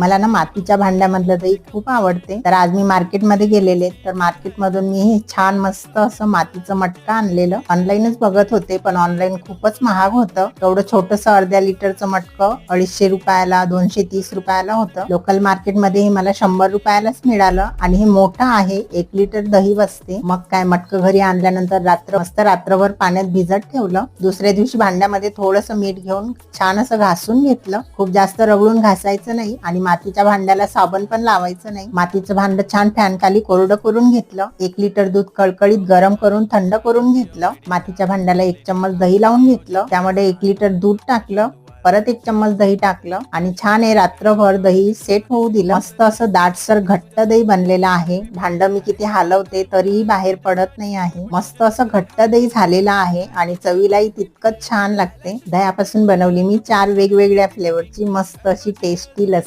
मला ना मातीच्या भांड्यामधलं दही खूप आवडते. तर आज मी मार्केटमध्ये गेलेले तर मार्केटमधून मी हे छान मस्त असं मातीचं मटका आणलेलं. ऑनलाईनच बघत होते पण ऑनलाईन खूपच महाग होतं. एवढं छोटस अर्ध्या लिटरचं मटकं अडीचशे रुपयाला दोनशे तीस रुपयाला होतं. लोकल मार्केटमध्ये हे मला शंभर रुपयालाच मिळालं आणि हे मोठं आहे एक लिटर दही बसते. मग काय मटकं घरी आणल्यानंतर रात्र मस्त रात्रभर पाण्यात भिजत ठेवलं. दुसऱ्या दिवशी भांड्यामध्ये थोडंसं मीठ घेऊन छान असं घासून घेतलं. खूप जास्त रगडून घासायचं नाही आणि मातीच्या भांड्याला साबण पण लावायचं नाही. मातीचं भांड छान फॅन खाली कोरडं करून घेतलं. एक लिटर दूध कळकळीत गरम करून थंड करून घेतलं. मातीच्या भांड्याला एक चम्मच दही लावून घेतलं. त्यामध्ये एक लिटर दूध टाकलं. परत एक चम्मच दही टाकलं. आणि छान हे रात्रभर दही सेट होऊ दिलं. मस्त असं दाटसर घट्ट दही बनलेलं आहे. भांड मी किती हलवते तरीही बाहेर पडत नाही आहे. मस्त असं घट्ट दही झालेलं आहे आणि चवीलाही तितकंच छान लागते. दह्यापासून बनवली मी चार वेगवेगळ्या फ्लेवरची मस्त अशी टेस्टी लस